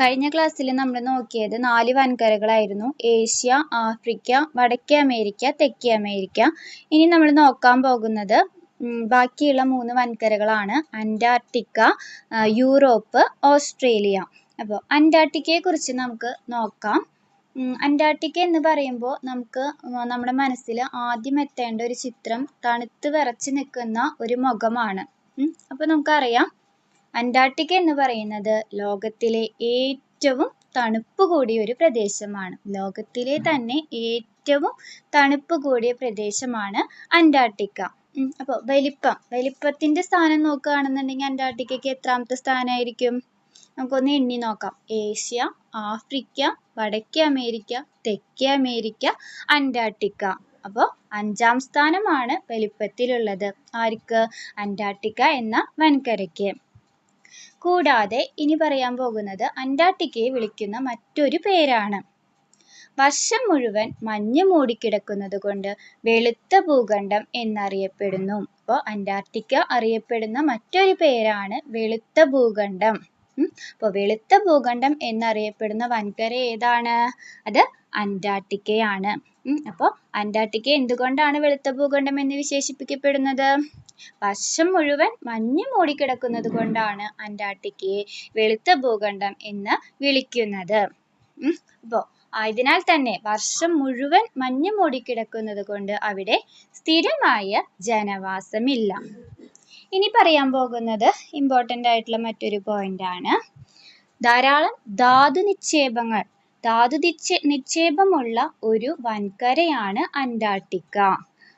കഴിഞ്ഞ ക്ലാസ്സിൽ നമ്മൾ നോക്കിയത് നാല് വൻകരകളായിരുന്നു. ഏഷ്യ ആഫ്രിക്ക വടക്കേ അമേരിക്ക തെക്കേ അമേരിക്ക. ഇനി നമ്മൾ നോക്കാൻ പോകുന്നത് ബാക്കിയുള്ള മൂന്ന് വൻകരകളാണ്. Antarctica Europe Australia. അപ്പോൾ അന്റാർട്ടിക്കയെ കുറിച്ച് നമുക്ക് നോക്കാം. അന്റാർട്ടിക്ക എന്ന് പറയുമ്പോൾ നമുക്ക് നമ്മുടെ മനസ്സിൽ ആദ്യം എത്തേണ്ട ഒരു ചിത്രം തണുത്ത് വിറച്ച് നിൽക്കുന്ന ഒരു മുഖമാണ്. അപ്പോൾ നമുക്കറിയാം അന്റാർട്ടിക്ക എന്ന് പറയുന്നത് ലോകത്തിലെ ഏറ്റവും തണുപ്പ് കൂടിയ ഒരു പ്രദേശമാണ്. ലോകത്തിലെ തന്നെ ഏറ്റവും തണുപ്പ് കൂടിയ പ്രദേശമാണ് അന്റാർട്ടിക്ക. അപ്പോൾ വലിപ്പം വലിപ്പത്തിന്റെ സ്ഥാനം നോക്കുകയാണെന്നുണ്ടെങ്കിൽ അന്റാർട്ടിക്കയ്ക്ക് എത്രാമത്തെ സ്ഥാനമായിരിക്കും? നമുക്കൊന്ന് എണ്ണി നോക്കാം. ഏഷ്യ ആഫ്രിക്ക വടക്കേ അമേരിക്ക തെക്കേ അമേരിക്ക അന്റാർട്ടിക്ക. അപ്പോൾ അഞ്ചാം സ്ഥാനമാണ് വലിപ്പത്തിലുള്ളത്. ആർക്ക്? അന്റാർട്ടിക്ക എന്ന വൻകരയ്ക്ക്. കൂടാതെ ഇനി പറയാൻ പോകുന്നത് അന്റാർട്ടിക്കയെ വിളിക്കുന്ന മറ്റൊരു പേരാണ്. വർഷം മുഴുവൻ മഞ്ഞ് മൂടിക്കിടക്കുന്നത് കൊണ്ട് വെളുത്ത ഭൂഖണ്ഡം എന്നറിയപ്പെടുന്നു. അപ്പോൾ അന്റാർട്ടിക്ക അറിയപ്പെടുന്ന മറ്റൊരു പേരാണ് വെളുത്ത ഭൂഖണ്ഡം. അപ്പോൾ വെളുത്ത ഭൂഖണ്ഡം എന്നറിയപ്പെടുന്ന വൻകര ഏതാണ്? അത് അന്റാർട്ടിക്കയാണ്. അപ്പോൾ അന്റാർട്ടിക്ക എന്തുകൊണ്ടാണ് വെളുത്ത ഭൂഖണ്ഡം എന്ന് വിശേഷിപ്പിക്കപ്പെടുന്നത്? വർഷം മുഴുവൻ മഞ്ഞ് മൂടിക്കിടക്കുന്നത് കൊണ്ടാണ് അന്റാർട്ടിക്കയെ വെളുത്ത ഭൂഖണ്ഡം എന്ന് വിളിക്കുന്നത്. അപ്പോൾ ആയതിനാൽ തന്നെ വർഷം മുഴുവൻ മഞ്ഞ് മൂടിക്കിടക്കുന്നത് കൊണ്ട് അവിടെ സ്ഥിരമായ ജനവാസമില്ല. ഇനി പറയാൻ പോകുന്നത് ഇമ്പോർട്ടന്റ് ആയിട്ടുള്ള മറ്റൊരു പോയിന്റ് ആണ്. ധാരാളം ധാതു നിക്ഷേപങ്ങൾ ധാതു നിക്ഷേ നിക്ഷേപമുള്ള ഒരു വൻകരയാണ് അന്റാർട്ടിക്ക.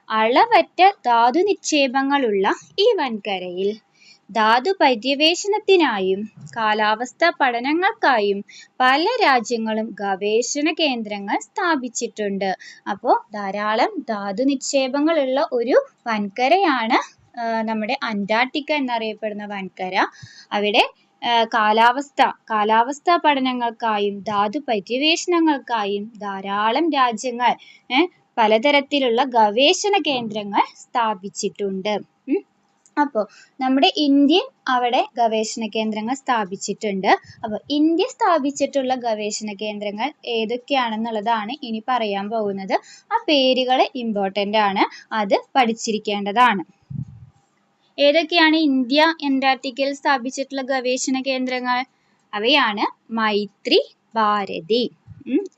അളവറ്റ ധാതു നിക്ഷേപങ്ങളുള്ള ഈ വൻകരയിൽ ധാതു പര്യവേഷണത്തിനായും കാലാവസ്ഥ പഠനങ്ങൾക്കായും പല രാജ്യങ്ങളും ഗവേഷണ കേന്ദ്രങ്ങൾ സ്ഥാപിച്ചിട്ടുണ്ട്. അപ്പോൾ ധാരാളം ധാതു നിക്ഷേപങ്ങളുള്ള ഒരു വൻകരയാണ് നമ്മുടെ അന്റാർട്ടിക്ക എന്നറിയപ്പെടുന്ന വൻകര. അവിടെ കാലാവസ്ഥ കാലാവസ്ഥ പഠനങ്ങൾക്കായും ധാതു പര്യവേഷണങ്ങൾക്കായും ധാരാളം രാജ്യങ്ങൾ പലതരത്തിലുള്ള ഗവേഷണ കേന്ദ്രങ്ങൾ സ്ഥാപിച്ചിട്ടുണ്ട്. അപ്പോൾ നമ്മുടെ ഇന്ത്യൻ അവിടെ ഗവേഷണ കേന്ദ്രങ്ങൾ സ്ഥാപിച്ചിട്ടുണ്ട്. അപ്പോൾ ഇന്ത്യ സ്ഥാപിച്ചിട്ടുള്ള ഗവേഷണ കേന്ദ്രങ്ങൾ ഏതൊക്കെയാണെന്നുള്ളതാണ് ഇനി പറയാൻ പോകുന്നത്. ആ പേരുകൾ ഇമ്പോർട്ടന്റ് ആണ്. അത് പഠിച്ചിരിക്കേണ്ടതാണ്. ഏതൊക്കെയാണ് ഇന്ത്യ അന്റാർട്ടിക്കയിൽ സ്ഥാപിച്ചിട്ടുള്ള ഗവേഷണ കേന്ദ്രങ്ങൾ? അവയാണ് മൈത്രി ഭാരതി.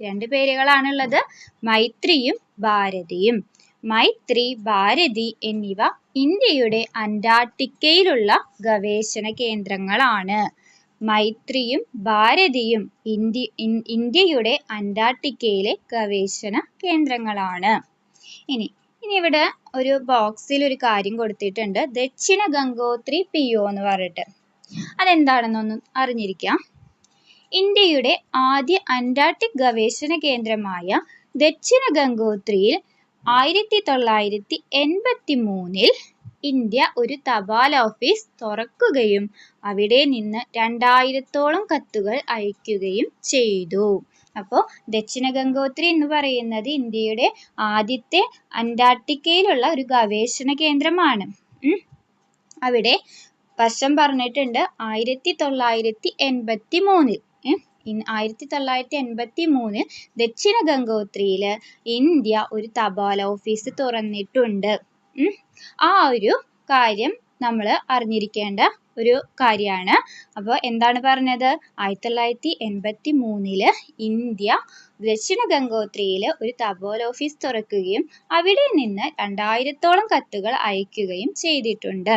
രണ്ട് പേരുകളാണുള്ളത്. മൈത്രിയും ഭാരതിയും. മൈത്രി ഭാരതി എന്നിവ ഇന്ത്യയുടെ അന്റാർട്ടിക്കയിലുള്ള ഗവേഷണ കേന്ദ്രങ്ങളാണ്. മൈത്രിയും ഭാരതിയും ഇന്ത്യ ഇന്ത്യയുടെ അന്റാർട്ടിക്കയിലെ ഗവേഷണ കേന്ദ്രങ്ങളാണ്. ഇനി ഇനി ഇവിടെ ഒരു ബോക്സിൽ ഒരു കാര്യം കൊടുത്തിട്ടുണ്ട്. ദക്ഷിണ ഗംഗോത്രി പി ഒ എന്ന് പറഞ്ഞിട്ട്. അതെന്താണെന്നൊന്ന് അറിഞ്ഞിരിക്കാം. ഇന്ത്യയുടെ ആദ്യ അന്റാർട്ടിക് ഗവേഷണ കേന്ദ്രമായ ദക്ഷിണ ഗംഗോത്രിയിൽ ആയിരത്തി തൊള്ളായിരത്തി എൺപത്തി മൂന്നിൽ ഇന്ത്യ ഒരു തപാൽ ഓഫീസ് തുറക്കുകയും അവിടെ നിന്ന് രണ്ടായിരത്തോളം കത്തുകൾ അയക്കുകയും ചെയ്തു. അപ്പോൾ ദക്ഷിണ ഗംഗോത്രി എന്ന് പറയുന്നത് ഇന്ത്യയുടെ ആദ്യത്തെ അന്റാർട്ടിക്കയിലുള്ള ഒരു ഗവേഷണ കേന്ദ്രമാണ്. അവിടെ വർഷം പറഞ്ഞിട്ടുണ്ട് ആയിരത്തി തൊള്ളായിരത്തി എൺപത്തി മൂന്നിൽ ആയിരത്തി തൊള്ളായിരത്തി എൺപത്തി മൂന്നിൽ ദക്ഷിണ ഗംഗോത്രിയിൽ ഇന്ത്യ ഒരു തപാൽ ഓഫീസ് തുറന്നിട്ടുണ്ട്. ആ ഒരു കാര്യം നമ്മൾ അറിഞ്ഞിരിക്കേണ്ട ഒരു കാര്യമാണ്. അപ്പോൾ എന്താണ് പറഞ്ഞത്? ആയിരത്തി തൊള്ളായിരത്തി എൺപത്തി മൂന്നിൽ ഇന്ത്യ ദക്ഷിണ ഗംഗോത്രിയിൽ ഒരു തപോൽ ഓഫീസ് തുറക്കുകയും അവിടെ നിന്ന് രണ്ടായിരത്തോളം കത്തുകൾ അയക്കുകയും ചെയ്തിട്ടുണ്ട്.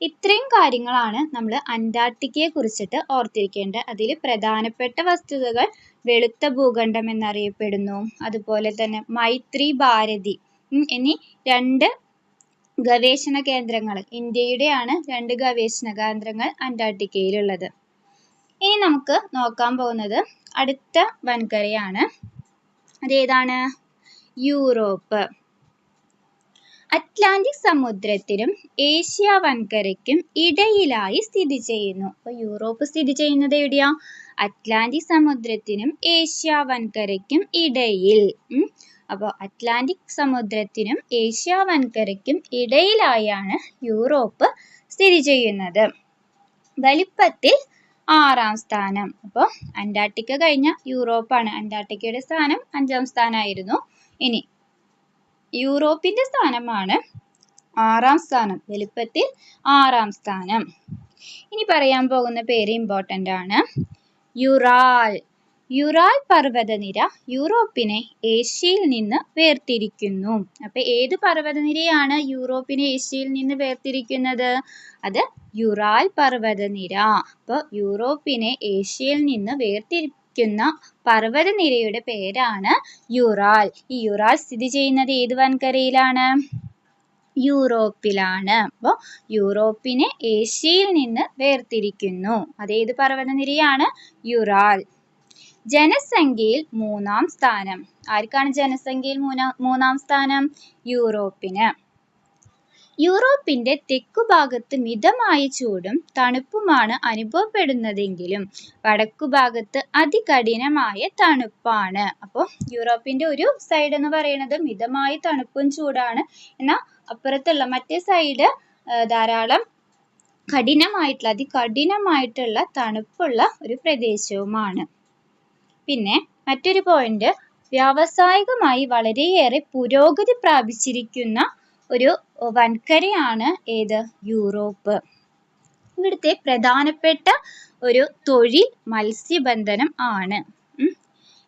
ഇത്രയും കാര്യങ്ങളാണ് നമ്മൾ അന്റാർട്ടിക്കയെ കുറിച്ചിട്ട് ഓർത്തിരിക്കേണ്ടത്. അതിൽ പ്രധാനപ്പെട്ട വസ്തുതകൾ വെളുത്ത ഭൂഖണ്ഡം എന്നറിയപ്പെടുന്നു. അതുപോലെ തന്നെ മൈത്രി ഭാരതി. എന്നീ രണ്ട് ഗവേഷണ കേന്ദ്രങ്ങൾ ഇന്ത്യയുടെയാണ് രണ്ട് ഗവേഷണ കേന്ദ്രങ്ങൾ അന്റാർട്ടിക്കയിലുള്ളത്. ഇനി നമുക്ക് നോക്കാൻ പോകുന്നത് അടുത്ത വൻകരയാണ്. അതേതാണ് യൂറോപ്പ്. അറ്റ്ലാന്റിക് സമുദ്രത്തിനും ഏഷ്യ വൻകരയ്ക്കും ഇടയിലായി സ്ഥിതി ചെയ്യുന്നു. അപ്പോൾ യൂറോപ്പ് സ്ഥിതി ചെയ്യുന്നത് എവിടെയാ? അറ്റ്ലാന്റിക് സമുദ്രത്തിനും ഏഷ്യ വൻകരയ്ക്കും ഇടയിൽ. അപ്പോൾ അറ്റ്ലാന്റിക് സമുദ്രത്തിനും ഏഷ്യ വൻകരയ്ക്കും ഇടയിലായാണ് യൂറോപ്പ് സ്ഥിതി ചെയ്യുന്നത്. വലിപ്പത്തിൽ ആറാം സ്ഥാനം. അപ്പോൾ അന്റാർട്ടിക്ക കഴിഞ്ഞ യൂറോപ്പാണ്. അന്റാർട്ടിക്കയുടെ സ്ഥാനം അഞ്ചാം സ്ഥാനമായിരുന്നു ഇനി യൂറോപ്പിന്റെ സ്ഥാനമാണ് ആറാം സ്ഥാനം വലുപ്പത്തിൽ ആറാം സ്ഥാനം. ഇനി പറയാൻ പോകുന്ന പേര് ഇമ്പോർട്ടന്റ് ആണ്. യുറാൽ. യുറാൽ പർവതനിര യൂറോപ്പിനെ ഏഷ്യയിൽ നിന്ന് വേർതിരിക്കുന്നു. അപ്പൊ ഏത് പർവതനിരയാണ് യൂറോപ്പിനെ ഏഷ്യയിൽ നിന്ന് വേർതിരിക്കുന്നത്? അത് യുറാൽ പർവതനിര. അപ്പോൾ യൂറോപ്പിനെ ഏഷ്യയിൽ നിന്ന് വേർതിരിക്കുന്ന പർവതനിരയുടെ പേരാണ് യുറാൽ. ഈ യുറാൽ സ്ഥിതി ചെയ്യുന്നത് ഏത് വൻകരയിലാണ്? യൂറോപ്പിലാണ്. അപ്പോൾ യൂറോപ്പിനെ ഏഷ്യയിൽ നിന്ന് വേർതിരിക്കുന്നു. അതേത് പർവതനിരയാണ്? യുറാൽ. ജനസംഖ്യയിൽ മൂന്നാം സ്ഥാനം. ആർക്കാണ് ജനസംഖ്യയിൽ മൂന്നാം മൂന്നാം സ്ഥാനം? യൂറോപ്പിന്. യൂറോപ്പിന്റെ തെക്കുഭാഗത്ത് മിതമായ ചൂടും തണുപ്പുമാണ് അനുഭവപ്പെടുന്നതെങ്കിലും വടക്കുഭാഗത്ത് അതികഠിനമായ തണുപ്പാണ്. അപ്പോൾ യൂറോപ്പിന്റെ ഒരു സൈഡ് എന്ന് പറയുന്നത് മിതമായ തണുപ്പും ചൂടാണ്. എന്നാൽ അപ്പുറത്തുള്ള മറ്റേ സൈഡ് ധാരാളം കഠിനമായിട്ടുള്ള അതികഠിനമായിട്ടുള്ള തണുപ്പുള്ള ഒരു പ്രദേശവുമാണ്. പിന്നെ മറ്റൊരു പോയിന്റ് വ്യാവസായികമായി വളരെയേറെ പുരോഗതി പ്രാപിച്ചിരിക്കുന്ന ഒരു വൻകരയാണ് ഏത്? യൂറോപ്പ്. ഇവിടുത്തെ പ്രധാനപ്പെട്ട ഒരു തൊഴിൽ മത്സ്യബന്ധനം ആണ്.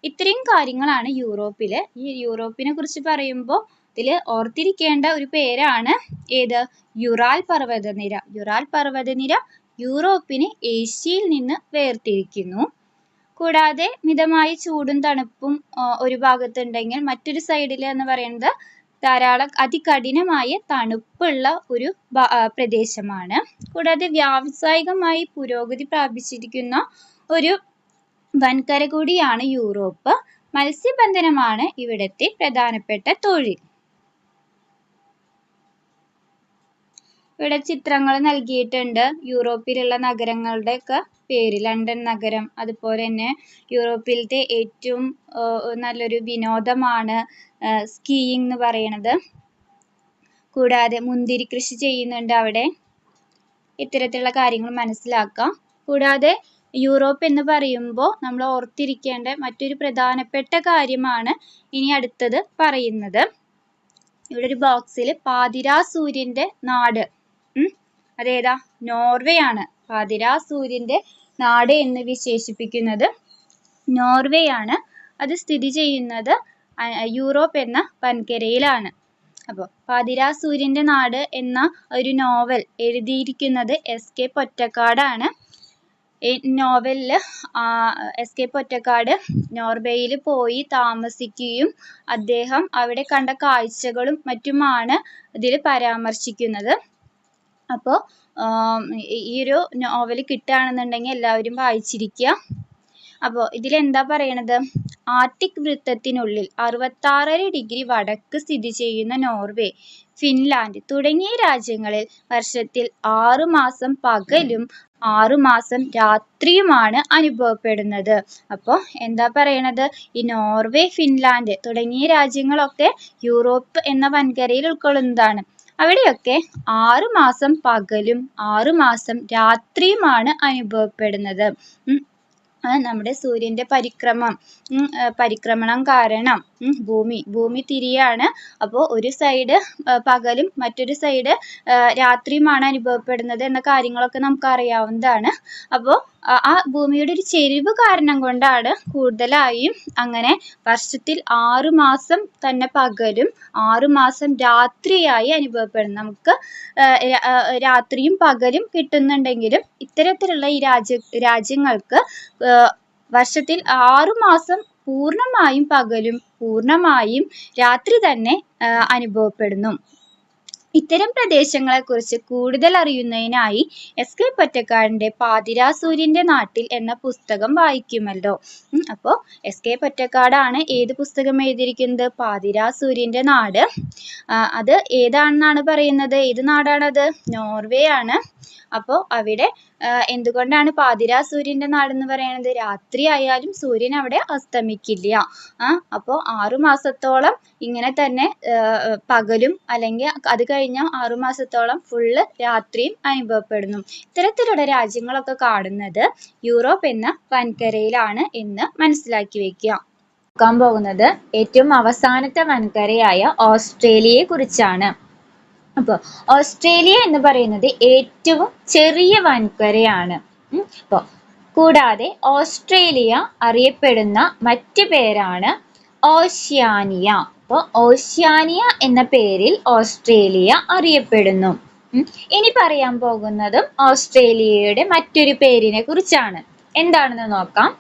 ഇത്രയും കാര്യങ്ങളാണ് യൂറോപ്പിൽ. ഈ യൂറോപ്പിനെ കുറിച്ച് പറയുമ്പോൾ ഇതിൽ ഓർത്തിരിക്കേണ്ട ഒരു പേരാണ് ഏത്? യുറാൽ പർവതനിര. യുറാൽ പർവതനിര യൂറോപ്പിനെ ഏഷ്യയിൽ നിന്ന് വേർതിരിക്കുന്നു. കൂടാതെ മിതമായ ചൂടും തണുപ്പും ഒരു ഭാഗത്തുണ്ടെങ്കിൽ മറ്റൊരു സൈഡിൽ എന്ന് പറയുന്നത് ധാരാളം അതികഠിനമായ തണുപ്പുള്ള ഒരു പ്രദേശമാണ്. കൂടാതെ വ്യാവസായികമായി പുരോഗതി പ്രാപിച്ചിരിക്കുന്ന ഒരു വൻകര കൂടിയാണ് യൂറോപ്പ്. മത്സ്യബന്ധനമാണ് ഇവിടുത്തെ പ്രധാനപ്പെട്ട തൊഴിൽ. ഇവിടെ ചിത്രങ്ങൾ നൽകിയിട്ടുണ്ട്. യൂറോപ്പിലുള്ള നഗരങ്ങളുടെ ഒക്കെ പേര് ലണ്ടൻ നഗരം അതുപോലെ തന്നെ യൂറോപ്പിലത്തെ ഏറ്റവും നല്ലൊരു വിനോദമാണ് സ്കീയിങ് എന്ന് പറയണത്. കൂടാതെ മുന്തിരി കൃഷി ചെയ്യുന്നുണ്ട് അവിടെ. ഇത്തരത്തിലുള്ള കാര്യങ്ങൾ മനസ്സിലാക്കാം. കൂടാതെ യൂറോപ്പ് എന്ന് പറയുമ്പോൾ നമ്മൾ ഓർത്തിരിക്കേണ്ട മറ്റൊരു പ്രധാനപ്പെട്ട കാര്യമാണ് ഇനി അടുത്തത് പറയുന്നത്. ഇവിടെ ഒരു ബോക്സിൽ പാതിരാ സൂര്യന്റെ നാട്. അതേതാ? നോർവേ ആണ്. പാതിരാ സൂര്യന്റെ നാട് എന്ന് വിശേഷിപ്പിക്കുന്നത് നോർവേ ആണ്. അത് സ്ഥിതി ചെയ്യുന്നത് യൂറോപ്പ് എന്ന വൻകരയിലാണ്. അപ്പോൾ പാതിരാ സൂര്യന്റെ നാട് എന്ന ഒരു നോവൽ എഴുതിയിരിക്കുന്നത് എസ് കെ പൊറ്റക്കാടാണ്. ഈ നോവലിൽ എസ് കെ പൊറ്റക്കാട് നോർവേയിൽ പോയി താമസിക്കുകയും അദ്ദേഹം അവിടെ കണ്ട കാഴ്ചകളും മറ്റുമാണ് ഇതിൽ പരാമർശിക്കുന്നത്. അപ്പോൾ ഈ ഒരു നോവൽ കിട്ടുകയാണെന്നുണ്ടെങ്കിൽ എല്ലാവരും വായിച്ചിരിക്കുക. അപ്പോൾ ഇതിലെന്താ പറയണത്? ആർട്ടിക് വൃത്തത്തിനുള്ളിൽ അറുപത്താറര ഡിഗ്രി വടക്ക് സ്ഥിതി ചെയ്യുന്ന നോർവേ ഫിൻലാൻഡ് തുടങ്ങിയ രാജ്യങ്ങളിൽ വർഷത്തിൽ ആറു മാസം പകലും ആറു മാസം രാത്രിയുമാണ് അനുഭവപ്പെടുന്നത്. അപ്പോൾ എന്താ പറയണത്? ഈ നോർവേ ഫിൻലാൻഡ് തുടങ്ങിയ രാജ്യങ്ങളൊക്കെ യൂറോപ്പ് എന്ന വൻകരയിൽ ഉൾക്കൊള്ളുന്നതാണ്. അവിടെയൊക്കെ ആറു മാസം പകലും ആറു മാസം രാത്രിയുമാണ് അനുഭവപ്പെടുന്നത്. നമ്മുടെ സൂര്യന്റെ പരിക്രമം. പരിക്രമണം കാരണം ഭൂമി ഭൂമി തിരിയാണ്. അപ്പോൾ ഒരു സൈഡ് പകലും മറ്റൊരു സൈഡ് രാത്രിയുമാണ് അനുഭവപ്പെടുന്നത് എന്ന കാര്യങ്ങളൊക്കെ നമുക്ക് അറിയാവുന്നതാണ് അപ്പോൾ ആ ഭൂമിയുടെ ഒരു ചെരിവ് കാരണം കൊണ്ടാണ് കൂടുതലായും അങ്ങനെ വർഷത്തിൽ ആറു മാസം തന്നെ പകലും ആറു മാസം രാത്രിയായി അനുഭവപ്പെടുന്നു നമുക്ക് രാത്രിയും പകലും കിട്ടുന്നുണ്ടെങ്കിലും ഇത്തരത്തിലുള്ള ഈ രാജ്യ രാജ്യങ്ങൾക്ക് വർഷത്തിൽ ആറു മാസം പൂർണമായും പകലും പൂർണമായും രാത്രി തന്നെ അനുഭവപ്പെടുന്നു. ഇത്തരം പ്രദേശങ്ങളെക്കുറിച്ച് കൂടുതൽ അറിയുന്നതിനായി എസ് കെ പൊറ്റക്കാടിന്റെ പാതിരാ സൂര്യന്റെ നാട്ടിൽ എന്ന പുസ്തകം വായിക്കുമല്ലോ. അപ്പോൾ എസ് കെ പൊറ്റക്കാടാണ് ഏത് പുസ്തകം എഴുതിയിരിക്കുന്നത്? പാതിരാ സൂര്യന്റെ നാട്. അത് ഏതാണെന്നാണ് പറയുന്നത്? ഏത് നാടാണത്? നോർവേ ആണ് അപ്പോൾ അവിടെ എന്തുകൊണ്ടാണ് പാതിരാ സൂര്യന്റെ നാടെന്ന് പറയുന്നത് രാത്രി ആയാലും സൂര്യൻ അവിടെ അസ്തമിക്കില്ല. ആ അപ്പോൾ ആറുമാസത്തോളം ഇങ്ങനെ തന്നെ പകലും അല്ലെങ്കിൽ അത് കഴിഞ്ഞ ആറ് മാസത്തോളം ഫുള്ള് രാത്രിയും അനുഭവപ്പെടുന്നു. ഇത്തരത്തിലുള്ള രാജ്യങ്ങളൊക്കെ കാണുന്നത് യൂറോപ്പ് എന്ന വൻകരയിലാണ് എന്ന് മനസ്സിലാക്കി വെക്കുക. നോക്കാൻ പോകുന്നത് ഏറ്റവും അവസാനത്തെ വൻകരയായ ഓസ്ട്രേലിയയെ കുറിച്ചാണ് അപ്പോൾ ഓസ്ട്രേലിയ എന്ന് പറയുന്നത് ഏറ്റവും ചെറിയ വൻകരയാണ്. അപ്പോൾ കൂടാതെ ഓസ്ട്രേലിയ അറിയപ്പെടുന്ന മറ്റ് പേരാണ് ഓഷ്യാനിയ. അപ്പോൾ ഓഷ്യാനിയ എന്ന പേരിൽ ഓസ്ട്രേലിയ അറിയപ്പെടുന്നു. ഇനി പറയാൻ പോകുന്നതും ഓസ്ട്രേലിയയുടെ മറ്റൊരു പേരിനെ കുറിച്ചാണ്. എന്താണെന്ന് നോക്കാം.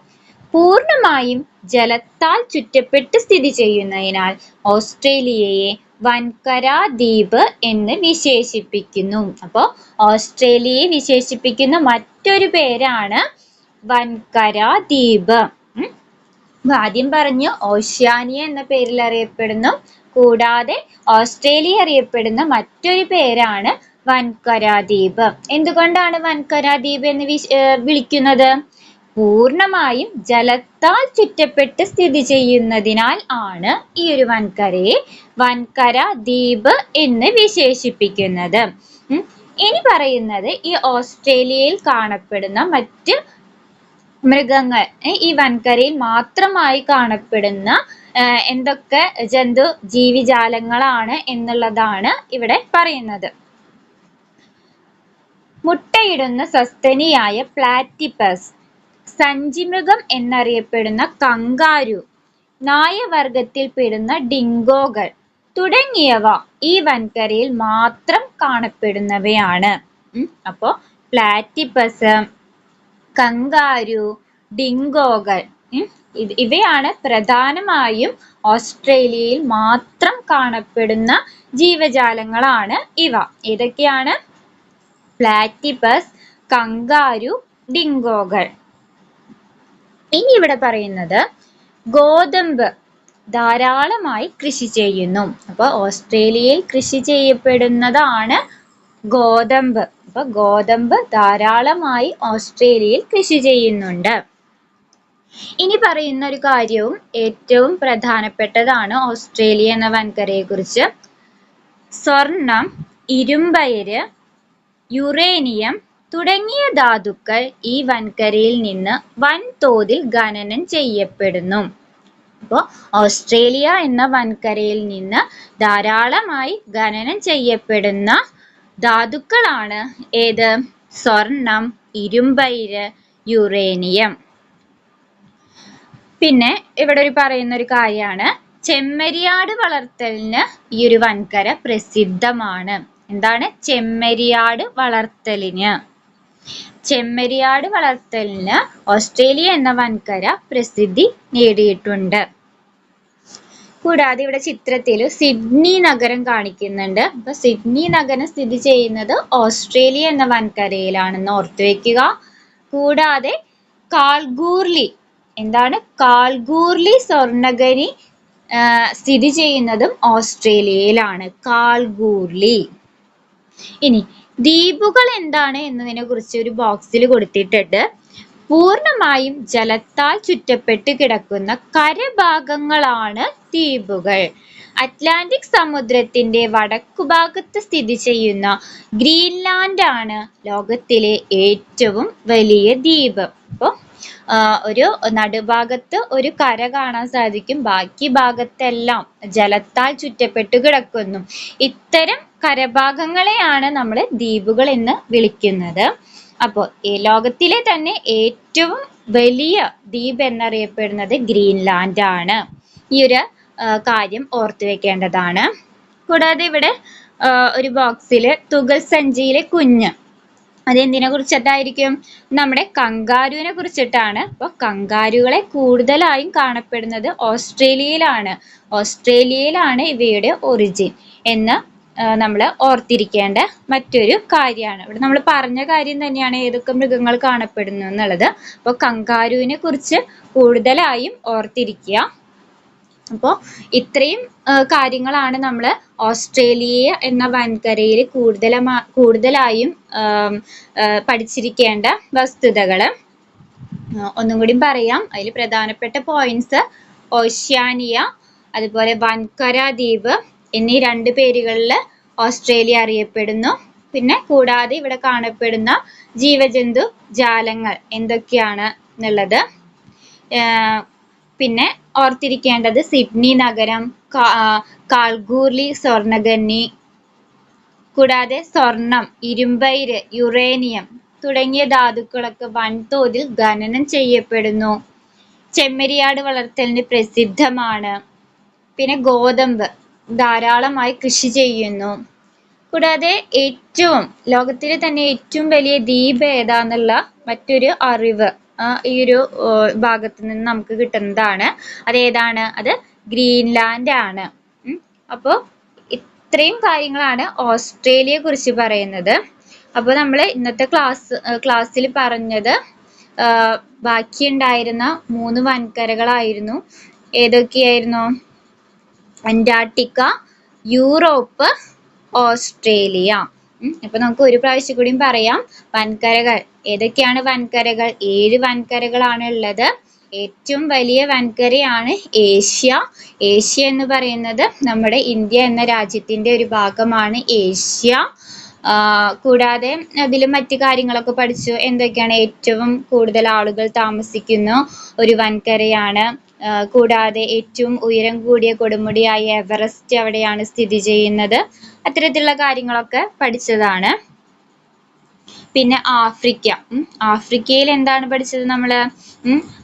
പൂർണമായും ജലത്താൽ ചുറ്റപ്പെട്ട് സ്ഥിതി ചെയ്യുന്നതിനാൽ ഓസ്ട്രേലിയയെ വൻകരാ ദ്വീപ് എന്ന് വിശേഷിപ്പിക്കുന്നു. അപ്പോൾ ഓസ്ട്രേലിയയെ വിശേഷിപ്പിക്കുന്ന മറ്റൊരു പേരാണ് വൻകര ദ്വീപ്. ആദ്യം പറഞ്ഞു ഓഷ്യാനിയ എന്ന പേരിൽ അറിയപ്പെടുന്നു. കൂടാതെ ഓസ്ട്രേലിയ അറിയപ്പെടുന്ന മറ്റൊരു പേരാണ് വൻകര ദ്വീപ് എന്തുകൊണ്ടാണ് വൻകര ദ്വീപ് എന്ന് വിളിക്കുന്നത്? പൂർണമായും ജലത്താൽ ചുറ്റപ്പെട്ട് സ്ഥിതി ചെയ്യുന്നതിനാൽ ആണ് ഈ ഒരു വൻകരയെ വൻകര ദ്വീപ് എന്ന് വിശേഷിപ്പിക്കുന്നത്. ഇനി പറയുന്നത് ഈ ഓസ്ട്രേലിയയിൽ കാണപ്പെടുന്ന മറ്റ് മൃഗങ്ങൾ ഈ വൻകരയിൽ മാത്രമായി കാണപ്പെടുന്ന എന്തൊക്കെ ജന്തു ജീവിജാലങ്ങളാണ് എന്നുള്ളതാണ് ഇവിടെ പറയുന്നത് മുട്ടയിടുന്ന സസ്തനിയായ പ്ലാറ്റിപ്പസ് സഞ്ചിമൃഗം എന്നറിയപ്പെടുന്ന കങ്കാരു. നായവർഗത്തിൽപ്പെടുന്ന ഡിങ്കോകൾ തുടങ്ങിയവ ഈ വൻകരയിൽ മാത്രം കാണപ്പെടുന്നവയാണ്. അപ്പോൾ പ്ലാറ്റിപ്പസ് കങ്കാരു ഡിങ്കോകൾ ഇവയാണ് പ്രധാനമായും ഓസ്ട്രേലിയയിൽ മാത്രം കാണപ്പെടുന്ന ജീവജാലങ്ങളാണ് ഇവ. ഏതൊക്കെയാണ്? പ്ലാറ്റിപ്പസ് കങ്കാരു ഡിങ്കോകൾ. ഇനി ഇവിടെ പറയുന്നത് ഗോതമ്പ് ധാരാളമായി കൃഷി ചെയ്യുന്നു. അപ്പോൾ ഓസ്ട്രേലിയയിൽ കൃഷി ചെയ്യപ്പെടുന്നതാണ് ഗോതമ്പ്. അപ്പൊ ഗോതമ്പ് ധാരാളമായി ഓസ്ട്രേലിയയിൽ കൃഷി ചെയ്യുന്നുണ്ട്. ഇനി പറയുന്ന ഒരു കാര്യവും ഏറ്റവും പ്രധാനപ്പെട്ടതാണ് ഓസ്ട്രേലിയ എന്ന വൻകരയെ കുറിച്ച് സ്വർണം ഇരുമ്പയിര് യുറേനിയം തുടങ്ങിയ ധാതുക്കൾ ഈ വൻകരയിൽ നിന്ന് വൻതോതിൽ ഖനനം ചെയ്യപ്പെടുന്നു. അപ്പോൾ ഓസ്ട്രേലിയ എന്ന വൻകരയിൽ നിന്ന് ധാരാളമായി ഖനനം ചെയ്യപ്പെടുന്ന ധാതുക്കളാണ് ഏത്? സ്വർണം ഇരുമ്പയിര് യുറേനിയം. പിന്നെ ഇവിടെ ഒരു പറയുന്ന ഒരു കാര്യമാണ്. ചെമ്മരിയാട് വളർത്തലിന് ഈ ഒരു വൻകര പ്രസിദ്ധമാണ്. എന്താണ്? ചെമ്മരിയാട് വളർത്തലിന്. ചെമ്മരിയാട് വളർത്തലിന് ഓസ്ട്രേലിയ എന്ന വൻകര പ്രസിദ്ധി നേടിയിട്ടുണ്ട്. കൂടാതെ ഇവിടെ ചിത്രത്തിൽ സിഡ്നി നഗരം കാണിക്കുന്നുണ്ട്. അപ്പൊ സിഡ്നി നഗരം സ്ഥിതി ചെയ്യുന്നത് ഓസ്ട്രേലിയ എന്ന വൻകരയിലാണെന്ന് ഓർത്തു വെക്കുക. കൂടാതെ കാൽഗൂർലി എന്താണ്? കാൽഗൂർലി സ്വർണഗരി സ്ഥിതി ചെയ്യുന്നതും ഓസ്ട്രേലിയയിലാണ്. കാൽഗൂർലി. ഇനി ദ്വീപുകൾ എന്താണ് എന്നതിനെ കുറിച്ച് ഒരു ബോക്സിൽ കൊടുത്തിട്ടുണ്ട്. പൂർണമായും ജലത്താൽ ചുറ്റപ്പെട്ട് കിടക്കുന്ന കരഭാഗങ്ങളാണ് ദ്വീപുകൾ. അറ്റ്ലാന്റിക് സമുദ്രത്തിന്റെ വടക്കുഭാഗത്ത് സ്ഥിതി ചെയ്യുന്ന ഗ്രീൻലാൻഡ് ആണ് ലോകത്തിലെ ഏറ്റവും വലിയ ദ്വീപ്. അപ്പോൾ ഒരു നടുഭാഗത്ത് ഒരു കര കാണാൻ സാധിക്കും. ബാക്കി ഭാഗത്തെല്ലാം ജലത്താൽ ചുറ്റപ്പെട്ട് കിടക്കുന്നു. ഇത്തരം കരഭാഗങ്ങളെയാണ് നമ്മൾ ദ്വീപുകൾ എന്ന് വിളിക്കുന്നത്. അപ്പോൾ ഈ ലോകത്തിലെ തന്നെ ഏറ്റവും വലിയ ദ്വീപ് എന്നറിയപ്പെടുന്നത് ഗ്രീൻലാൻഡ് ആണ് ഈ ഒരു കാര്യം ഓർത്തു വെക്കേണ്ടതാണ്. കൂടാതെ ഇവിടെ ഒരു ബോക്സിൽ തുകൽ സഞ്ചിയിലെ കുഞ്ഞ് അതെന്തിനെ കുറിച്ചിട്ടായിരിക്കും? നമ്മുടെ കങ്കാരുവിനെ കുറിച്ചിട്ടാണ്. അപ്പോൾ കങ്കാരുകളെ കൂടുതലായും കാണപ്പെടുന്നത് ഓസ്ട്രേലിയയിലാണ്. ഓസ്ട്രേലിയയിലാണ് ഇവയുടെ ഒറിജിൻ എന്ന് നമ്മൾ ഓർത്തിരിക്കേണ്ട മറ്റൊരു കാര്യമാണ്. ഇവിടെ നമ്മൾ പറഞ്ഞ കാര്യം തന്നെയാണ് ഏതൊക്കെ മൃഗങ്ങൾ കാണപ്പെടുന്നു എന്നുള്ളത്. അപ്പോൾ കങ്കാരുവിനെ കുറിച്ച് കൂടുതലായും ഓർത്തിരിക്കുക. അപ്പോൾ ഇത്രയും കാര്യങ്ങളാണ് നമ്മൾ ഓസ്ട്രേലിയ എന്ന വൻകരയിൽ കൂടുതലമാ കൂടുതലായും പഠിച്ചിരിക്കേണ്ട വസ്തുതകൾ ഒന്നും കൂടി പറയാം. അതിൽ പ്രധാനപ്പെട്ട പോയിന്റ്സ് ഓഷ്യാനിയ അതുപോലെ വൻകര ദ്വീപ് എന്നീ രണ്ട് പേരുകളിൽ ഓസ്ട്രേലിയ അറിയപ്പെടുന്നു. പിന്നെ കൂടാതെ ഇവിടെ കാണപ്പെടുന്ന ജീവജന്തു ജാലങ്ങൾ എന്തൊക്കെയാണ് എന്നുള്ളത്? പിന്നെ ഓർത്തിരിക്കേണ്ടത് സിഡ്നി നഗരം കാൽഗൂർലി സ്വർണഖനി കൂടാതെ സ്വർണം ഇരുമ്പയിര് യുറേനിയം തുടങ്ങിയ ധാതുക്കളൊക്കെ വൻതോതിൽ ഖനനം ചെയ്യപ്പെടുന്നു. ചെമ്മരിയാട് വളർത്തലിന് പ്രസിദ്ധമാണ്. പിന്നെ ഗോതമ്പ് ധാരാളമായി കൃഷി ചെയ്യുന്നു. കൂടാതെ ഏറ്റവും ലോകത്തിലെ തന്നെ ഏറ്റവും വലിയ ദ്വീപ് ഏതാന്നുള്ള മറ്റൊരു അറിവ് ഈ ഒരു ഭാഗത്ത് നിന്ന് നമുക്ക് കിട്ടുന്നതാണ്. അതേതാണ് അത് ഗ്രീൻലാൻഡ് ആണ്. അപ്പോൾ ഇത്രയും കാര്യങ്ങളാണ് ഓസ്ട്രേലിയയെ കുറിച്ച് പറയുന്നത്. അപ്പോൾ നമ്മൾ ഇന്നത്തെ ക്ലാസ് ക്ലാസ്സിൽ പറഞ്ഞത് ബാക്കി ബാക്കിയുണ്ടായിരുന്ന മൂന്ന് വൻകരകളായിരുന്നു. ഏതൊക്കെയായിരുന്നു? Antarctica Europe Australia. അപ്പൊ നമുക്ക് ഒരു പ്രാവശ്യം കൂടിയും പറയാം. വൻകരകൾ. ഏതൊക്കെയാണ് വൻകരകൾ? ഏഴ് വൻകരകളാണ് ഉള്ളത്. ഏറ്റവും വലിയ വൻകരയാണ് ഏഷ്യ. ഏഷ്യ എന്ന് പറയുന്നത് നമ്മുടെ ഇന്ത്യ എന്ന രാജ്യത്തിന്റെ ഒരു ഭാഗമാണ് ഏഷ്യ. കൂടാതെ അതിൽ മറ്റു കാര്യങ്ങളൊക്കെ പഠിച്ചു. എന്തൊക്കെയാണ് ഏറ്റവും കൂടുതൽ ആളുകൾ താമസിക്കുന്ന ഒരു വൻകരയാണ്? കൂടാതെ ഏറ്റവും ഉയരം കൂടിയ കൊടുമുടിയായ എവറസ്റ്റ് അവിടെയാണ് സ്ഥിതി ചെയ്യുന്നത്. അത്തരത്തിലുള്ള കാര്യങ്ങളൊക്കെ പഠിച്ചതാണ്. പിന്നെ ആഫ്രിക്ക. ആഫ്രിക്കയിൽ എന്താണ് പഠിച്ചത് നമ്മൾ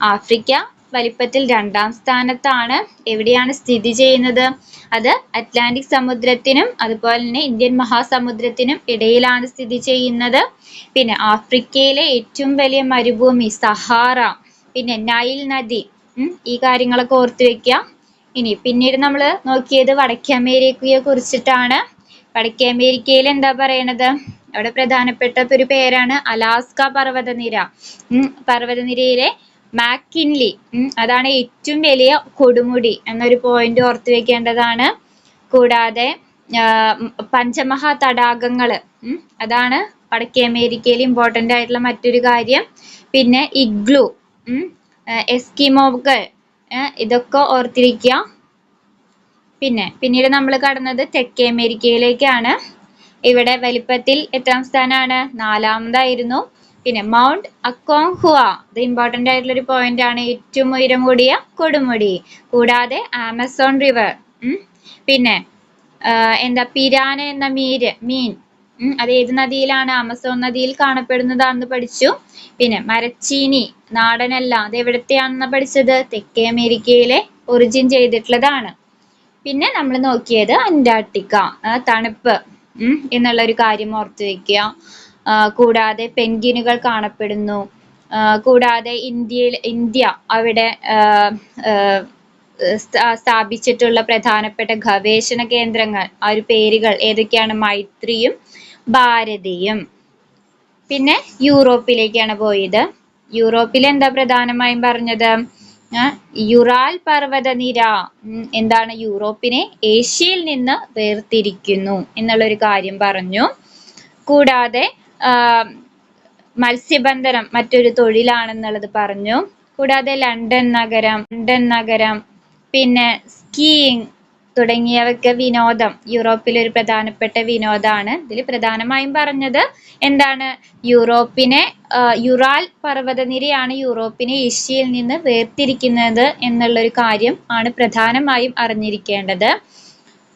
ആഫ്രിക്ക വലിപ്പത്തിൽ രണ്ടാം സ്ഥാനത്താണ്. എവിടെയാണ് സ്ഥിതി ചെയ്യുന്നത്? അത് അറ്റ്ലാന്റിക് സമുദ്രത്തിനും അതുപോലെ തന്നെ ഇന്ത്യൻ മഹാസമുദ്രത്തിനും ഇടയിലാണ് സ്ഥിതി ചെയ്യുന്നത്. പിന്നെ ആഫ്രിക്കയിലെ ഏറ്റവും വലിയ മരുഭൂമി സഹാറ. പിന്നെ നൈൽ നദി. ഈ കാര്യങ്ങളൊക്കെ ഓർത്ത് വെക്കുക ഇനി പിന്നീട് നമ്മൾ നോക്കിയത് വടക്കേ അമേരിക്കയെ കുറിച്ചിട്ടാണ്. വടക്കേ അമേരിക്കയിൽ എന്താ പറയണത്? അവിടെ പ്രധാനപ്പെട്ട ഒരു പേരാണ് അലാസ്ക പർവതനിര. പർവതനിരയിലെ മാക്കിൻലി. അതാണ് ഏറ്റവും വലിയ കൊടുമുടി എന്നൊരു പോയിന്റ് ഓർത്ത് വെക്കേണ്ടതാണ്. കൂടാതെ പഞ്ചമഹാ തടാകങ്ങൾ. അതാണ് വടക്കേ അമേരിക്കയിൽ ഇമ്പോർട്ടന്റ് ആയിട്ടുള്ള മറ്റൊരു കാര്യം. പിന്നെ ഇഗ്ലു. എസ്കിമോകൾ ഇതൊക്കെ ഓർത്തിരിക്കുക. പിന്നെ പിന്നീട് നമ്മൾ കടന്നത് തെക്കേ അമേരിക്കയിലേക്കാണ്. ഇവിടെ വലിപ്പത്തിൽ എത്രാം സ്ഥാനമാണ് നാലാമതായിരുന്നു. പിന്നെ മൗണ്ട് അക്കോങ്ഹുവ ഇത് ഇമ്പോർട്ടന്റ് ആയിട്ടുള്ള ഒരു പോയിന്റ് ആണ്. ഏറ്റവും ഉയരം കൂടിയ കൊടുമുടി കൂടാതെ ആമസോൺ റിവർ. പിന്നെ എന്താ പിരാന എന്ന മീര് മീൻ. അത് ഏത് നദിയിലാണ്? ആമസോൺ നദിയിൽ കാണപ്പെടുന്നതാണെന്ന് പഠിച്ചു. പിന്നെ മരച്ചീനി നാടനല്ല അത് എവിടത്തെയാണെന്ന് പഠിച്ചത്? തെക്കേ അമേരിക്കയിലെ ഒറിജിൻ ചെയ്തിട്ടുള്ളതാണ്. പിന്നെ നമ്മൾ നോക്കിയത് അന്റാർട്ടിക്ക തണുപ്പ് എന്നുള്ള ഒരു കാര്യം ഓർത്തു വെക്കുക. കൂടാതെ പെൻഗിനുകൾ കാണപ്പെടുന്നു. കൂടാതെ ഇന്ത്യയിൽ ഇന്ത്യ അവിടെ സ്ഥാപിച്ചിട്ടുള്ള പ്രധാനപ്പെട്ട ഗവേഷണ കേന്ദ്രങ്ങൾ ആ ഒരു പേരുകൾ ഏതൊക്കെയാണ്? മൈത്രിയും ഭാരതിയും. പിന്നെ യൂറോപ്പിലേക്കാണ് പോയത്. യൂറോപ്പിൽ എന്താ പ്രധാനമായും പറഞ്ഞത്? യുറാൽ പർവതനിര നിര എന്താണ് യൂറോപ്പിനെ ഏഷ്യയിൽ നിന്ന് വേർതിരിക്കുന്നു എന്നുള്ളൊരു കാര്യം പറഞ്ഞു. കൂടാതെ മത്സ്യബന്ധനം മറ്റൊരു തൊഴിലാണെന്നുള്ളത് പറഞ്ഞു. കൂടാതെ ലണ്ടൻ നഗരം ലണ്ടൻ നഗരം പിന്നെ സ്കീയിങ് തുടങ്ങിയവയൊക്കെ വിനോദം. യൂറോപ്പിൽ ഒരു പ്രധാനപ്പെട്ട വിനോദമാണ്. ഇതിൽ പ്രധാനമായും പറഞ്ഞത് എന്താണ്? യൂറോപ്പിനെ യുറാൽ പർവതനിരയാണ് യൂറോപ്പിനെ ഏഷ്യയിൽ നിന്ന് വേർതിരിക്കുന്നത് എന്നുള്ളൊരു കാര്യം ആണ് പ്രധാനമായും അറിഞ്ഞിരിക്കേണ്ടത്.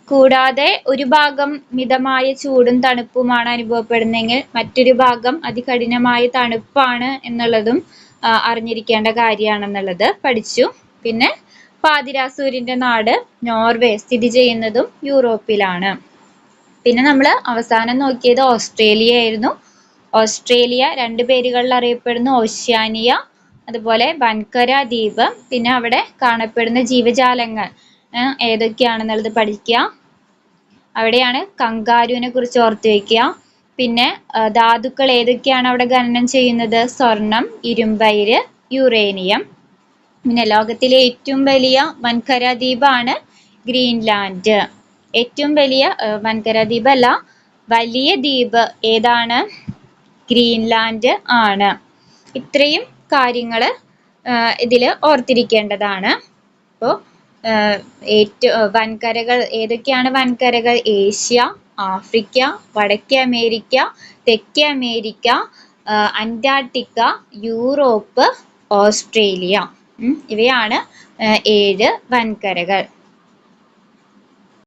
കൂടാതെ ഒരു ഭാഗം മിതമായ ചൂടും തണുപ്പുമാണ് അനുഭവപ്പെടുന്നതെങ്കിൽ മറ്റൊരു ഭാഗം അതികഠിനമായ തണുപ്പാണ് എന്നുള്ളതും അറിഞ്ഞിരിക്കേണ്ട കാര്യമാണെന്നുള്ളത്. പഠിച്ചു. പിന്നെ പാതിരാസൂര്യന്റെ നാട് നോർവേ സ്ഥിതി ചെയ്യുന്നതും യൂറോപ്പിലാണ്. പിന്നെ നമ്മൾ അവസാനം നോക്കിയത് ഓസ്ട്രേലിയ ആയിരുന്നു ഓസ്ട്രേലിയ രണ്ട് പേരുകളിൽ അറിയപ്പെടുന്ന ഓഷ്യാനിയ അതുപോലെ വൻകര ദ്വീപ് പിന്നെ അവിടെ കാണപ്പെടുന്ന ജീവജാലങ്ങൾ ഏതൊക്കെയാണെന്നുള്ളത് പഠിക്കുക. അവിടെയാണ് കങ്കാരുവിനെ കുറിച്ച് ഓർത്ത് വയ്ക്കുക. പിന്നെ ധാതുക്കൾ ഏതൊക്കെയാണ് അവിടെ ഖനനം ചെയ്യുന്നത്? സ്വർണം ഇരുമ്പയിര് യുറേനിയം. പിന്നെ ലോകത്തിലെ ഏറ്റവും വലിയ വൻകര ദ്വീപാണ് ഗ്രീൻലാൻഡ്. ഏറ്റവും വലിയ വൻകര ദ്വീപ് അല്ല വലിയ ദ്വീപ് ഏതാണ്? ഗ്രീൻലാൻഡ് ആണ്. ഇത്രയും കാര്യങ്ങൾ ഇതിൽ ഓർത്തിരിക്കേണ്ടതാണ്. അപ്പോൾ ഏറ്റവും വൻകരകൾ ഏതൊക്കെയാണ് വൻകരകൾ? ഏഷ്യ ആഫ്രിക്ക വടക്കേ അമേരിക്ക തെക്കേ അമേരിക്ക അന്റാർട്ടിക്ക യൂറോപ്പ് ഓസ്ട്രേലിയ. ഇവയാണ് ഏഴ് വൻകരകൾ.